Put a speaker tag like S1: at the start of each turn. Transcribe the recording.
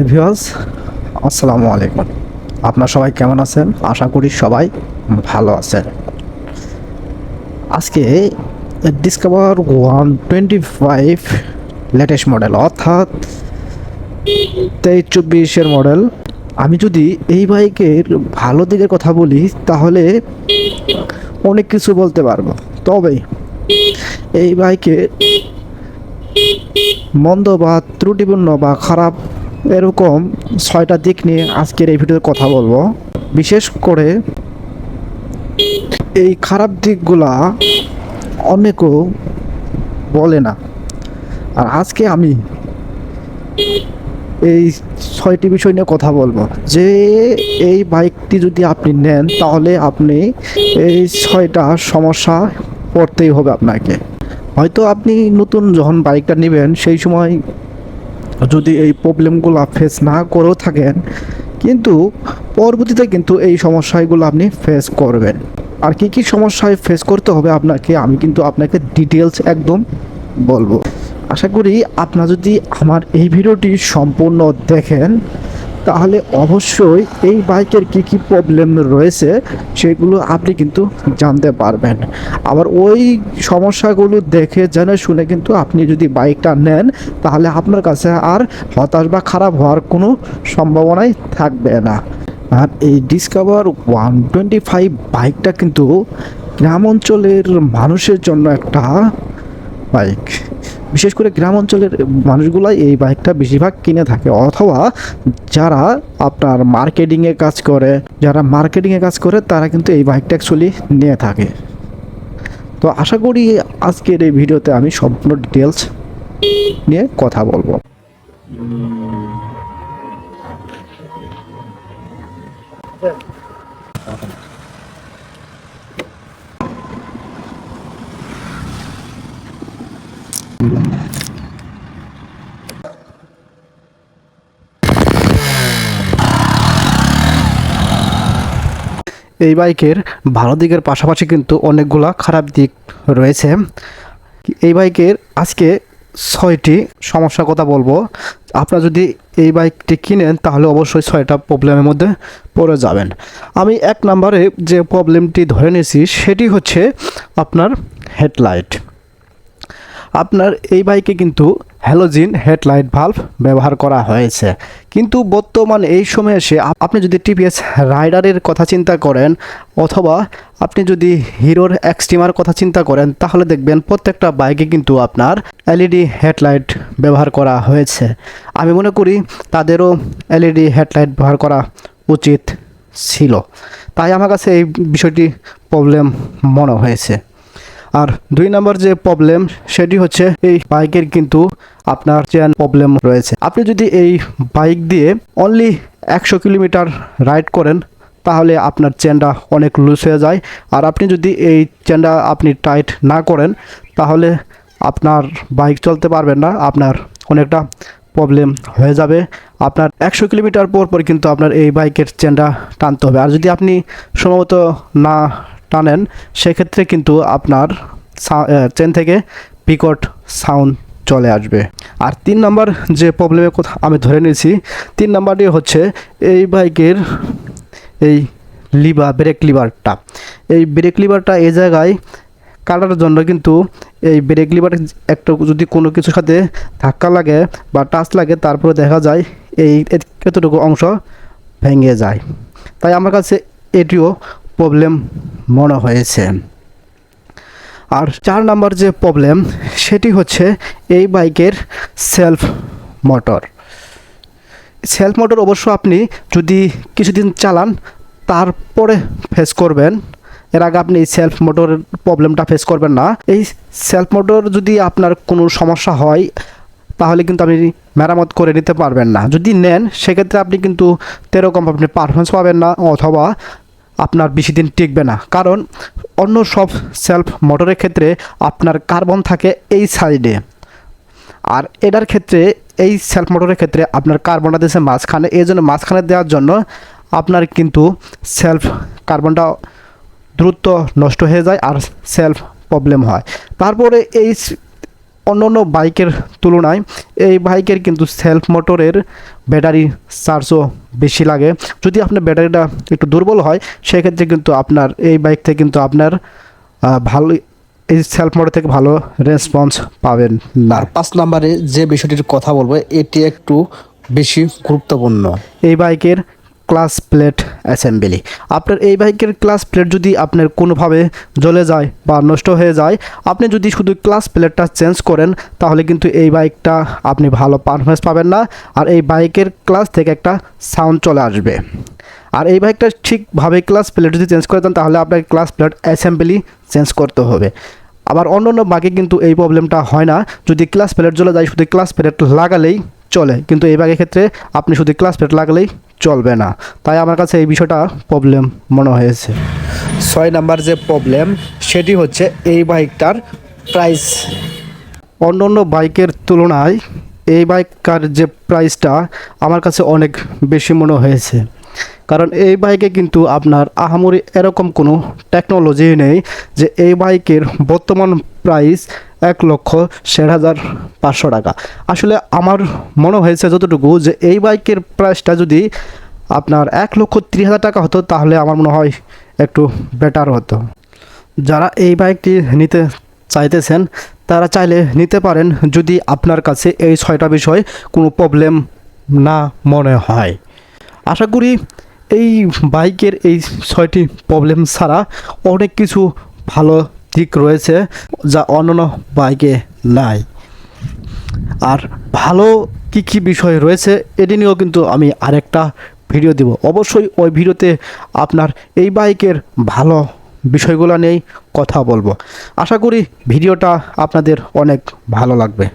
S1: Hi viewers, আসসালামু আলাইকুম। আপনার সবাই কেমন আছেন? আশা করি সবাই ভালো আছেন। আজকে Discover one twenty five latest model অর্থাৎ তেইশ চব্বিশের মডেল আমি যদি এই বাইকের ভালো দিকের কথা বলি, তাহলে অনেক কিছু বলতে পারব। তবে এই বাইকে মন্দ বা ত্রুটিপূর্ণ বা খারাপ এরকম ছয়টা দিক নিয়ে আজকের এই ভিডিওতে কথা বলব। বিশেষ করে এই খারাপ দিকগুলা অনেকেও বলে না। আর আজকে আমি এই ছয়টি বিষয় নিয়ে কথা বলব। যে এই বাইকটি যদি আপনি নেন, তাহলে আপনি এই ছয়টা সমস্যা পড়তেই হবে আপনাকে। হয়তো আপনি নতুন যখন বাইকটা নেবেন, সেই সময় যদি এই প্রবলেমগুলো ফেস না করেও থাকেন, কিন্তু পরবর্তীতে কিন্তু এই সমস্যাগুলো আপনি ফেস করবেন। আর কি কি সমস্যায় ফেস করতে হবে আপনাকে, আমি কিন্তু আপনাকে ডিটেলস একদম বলব। আশা করি আপনারা যদি আমার এই ভিডিওটি সম্পূর্ণ দেখেন তাহলে অবশ্যই এই বাইকের কি কি প্রবলেম রয়েছে, সেগুলো আপনি কিন্তু জানতে পারবেন। আবার ওই সমস্যাগুলো দেখে, জেনে শুনে কিন্তু আপনি যদি বাইকটা নেন, তাহলে আপনার কাছে আর হতাশ বা খারাপ হওয়ার কোনো সম্ভাবনাই থাকবে না। আর এই ডিসকভার ওয়ান টোয়েন্টি ফাইভ বাইকটা কিন্তু গ্রাম অঞ্চলের মানুষের জন্য একটা বাইক। বিশেষ করে গ্রাম অঞ্চলের মানুষগুলাই এই বাইকটা বেশিরভাগ কিনে থাকে। অথবা যারা আপনার মার্কেটিংয়ে কাজ করে, যারা মার্কেটিংয়ে কাজ করে, তারা কিন্তু এই বাইকটা অ্যাকচুয়ালি নিয়ে থাকে। তো আশা করি আজকের এই ভিডিওতে আমি সম্পূর্ণ ডিটেলস নিয়ে কথা বলব। এই বাইকের ভালো দিকের পাশাপাশি কিন্তু অনেকগুলা খারাপ দিক রয়েছে। এই বাইকের আজকে ছয়টি সমস্যার কথা বলব। আপনারা যদি এই বাইকটি কিনেন, তাহলে অবশ্যই ছয়টা প্রবলেমের মধ্যে পড়ে যাবেন। আমি এক নম্বরে যে প্রবলেমটি ধরে নিয়েছি, সেটি হচ্ছে আপনার হেডলাইট। আপনার এই বাইকে কিন্তু হ্যালোজিন হেডলাইট ভাল্ব ব্যবহার করা হয়েছে। কিন্তু বর্তমান এই সময়ে এসে আপনি যদি টিপিএস রাইডারের কথা চিন্তা করেন, অথবা আপনি যদি হিরোর এক্সট্রিমার কথা চিন্তা করেন, তাহলে দেখবেন প্রত্যেকটা বাইকে কিন্তু আপনার এলইডি হেডলাইট ব্যবহার করা হয়েছে। আমি মনে করি তাদেরও এলইডি হেডলাইট ব্যবহার করা উচিত ছিল। তাই আমার কাছে এই বিষয়টি প্রবলেম মনে হয়েছে। আর দুই নম্বর যে প্রবলেম সেটি হচ্ছে এই বাইকের কিন্তু আপনার চেন প্রবলেম রয়েছে। আপনি যদি এই বাইক দিয়ে অনলি একশো কিলোমিটার রাইড করেন, তাহলে আপনার চেনটা অনেক লুজ হয়ে যায়। আর আপনি যদি এই চেনটা আপনি টাইট না করেন, তাহলে আপনার বাইক চলতে পারবেন না, আপনার অনেকটা প্রবলেম হয়ে যাবে। আপনার একশো কিলোমিটার পর পর কিন্তু আপনার এই বাইকের চেনটা টানতে হবে। আর যদি আপনি সম্ভবত না টানেন, সেক্ষেত্রে কিন্তু আপনার চেন থেকে পিকট সাউন্ড চলে আসবে। আর তিন নাম্বার যে প্রবলেমের কথা আমি ধরে নিয়েছি, তিন নাম্বারটি হচ্ছে এই বাইকের এই লিভার ব্রেক লিভারটা এই ব্রেক লিভারটা এই জায়গায় কাটার জন্য কিন্তু এই ব্রেক লিভার একটা যদি কোনো কিছুর সাথে ধাক্কা লাগে বা টাচ লাগে, তারপরে দেখা যায় এই কতটুকু অংশ ভেঙে যায়। তাই আমার কাছে এটিও প্রবলেম মনে হয়েছে। আর চার নাম্বার যে প্রবলেম সেটি হচ্ছে এই বাইকের সেলফ মোটর সেলফ মোটর অবশ্য আপনি যদি কিছুদিন চালান, তারপরে ফেস করবেন। এর আগে আপনি এই সেলফ মোটরের প্রবলেমটা ফেস করবেন না। এই সেলফ মোটর যদি আপনার কোনো সমস্যা হয়, তাহলে কিন্তু আপনি মেরামত করে নিতে পারবেন না। যদি নেন, সেক্ষেত্রে আপনি কিন্তু তেরকম আপনি পারফরমেন্স পাবেন না, অথবা আপনার বেশি দিন টিকবে না। কারণ অন্য সব সেলফ মোটরের ক্ষেত্রে আপনার কার্বন থাকে এই সাইডে আর এটার ক্ষেত্রে, এই সেলফ মোটরের ক্ষেত্রে আপনার কার্বনটা দিয়েছে মাঝখানে। এই জন্য মাঝখানে দেওয়ার জন্য আপনার কিন্তু সেলফ কার্বনটা দ্রুত নষ্ট হয়ে যায় আর সেলফ প্রবলেম হয়। তারপরে এই অন্য অন্য বাইকের তুলনায় এই বাইকের কিন্তু সেলফ মোটরের ব্যাটারি চার্জও বেশি লাগে। যদি আপনার ব্যাটারিটা একটু দুর্বল হয় সেক্ষেত্রে কিন্তু আপনার এই বাইক থেকে কিন্তু আপনার ভালো এই সেলফ মোটর থেকে ভালো রেসপন্স পাবেন না।
S2: পাঁচ নম্বরে যে বিষয়টির কথা বলব এটি একটু বেশি গুরুত্বপূর্ণ।
S1: এই বাইকের ক্লাস প্লেট অ্যাসেম্বলি আপনার এই বাইকের ক্লাস প্লেট যদি আপনার কোনোভাবে জ্বলে যায় বা নষ্ট হয়ে যায়, আপনি যদি শুধু ক্লাস প্লেটটা চেঞ্জ করেন, তাহলে কিন্তু এই বাইকটা আপনি ভালো পারফরমেন্স পাবেন না, আর এই বাইকের ক্লাস থেকে একটা সাউন্ড চলে আসবে। আর এই বাইকটা ঠিকভাবে ক্লাস প্লেট যদি চেঞ্জ করে দেন, তাহলে আপনাকে ক্লাস প্লেট অ্যাসেম্বলি চেঞ্জ করতে হবে। আবার অন্য অন্য বাইকে কিন্তু এই প্রবলেমটা হয় না। যদি ক্লাস প্লেট চলে যায়, শুধু ক্লাস প্লেট লাগালেই চলে। কিন্তু এই বাইকের ক্ষেত্রে আপনি শুধু ক্লাস প্লেট লাগলেই চলবে না। তাই আমার কাছে এই বিষয়টা প্রবলেম মনে হয়েছে।
S2: ছয় নাম্বার যে প্রবলেম সেটি হচ্ছে এই বাইকটার প্রাইস
S1: অন্য অন্য বাইকের তুলনায় এই বাইকটার যে প্রাইসটা আমার কাছে অনেক বেশি মনে হয়েছে। কারণ এই বাইকে কিন্তু আপনার আহামরি এরকম কোনো টেকনোলজি নেই যে এই বাইকের বর্তমান প্রাইস এক লক্ষ ষাট হাজার পাঁচশো টাকা। আসলে আমার মনে হয়েছে যতটুকু যে এই বাইকের প্রাইসটা যদি আপনার এক লক্ষ ত্রিশ হাজার টাকা হতো, তাহলে আমার মনে হয় একটু বেটার হতো। যারা এই বাইকটি নিতে চাইতেছেন, তারা চাইলে নিতে পারেন যদি আপনার কাছে এই ছয়টা বিষয় কোনো প্রবলেম না মনে হয়। আশা করি এই বাইকের এই ছয়টি প্রবলেম ছাড়া অনেক কিছু ভালো দিক রয়েছে, যা অন্যান্য বাইকে নাই। আর ভালো কি কি বিষয় রয়েছে, এটি নিয়েও কিন্তু আমি আরেকটা ভিডিও দেব। অবশ্যই ওই ভিডিওতে আপনার এই বাইকের ভালো বিষয়গুলো নিয়েই কথা বলব। আশা করি ভিডিওটা আপনাদের অনেক ভালো লাগবে।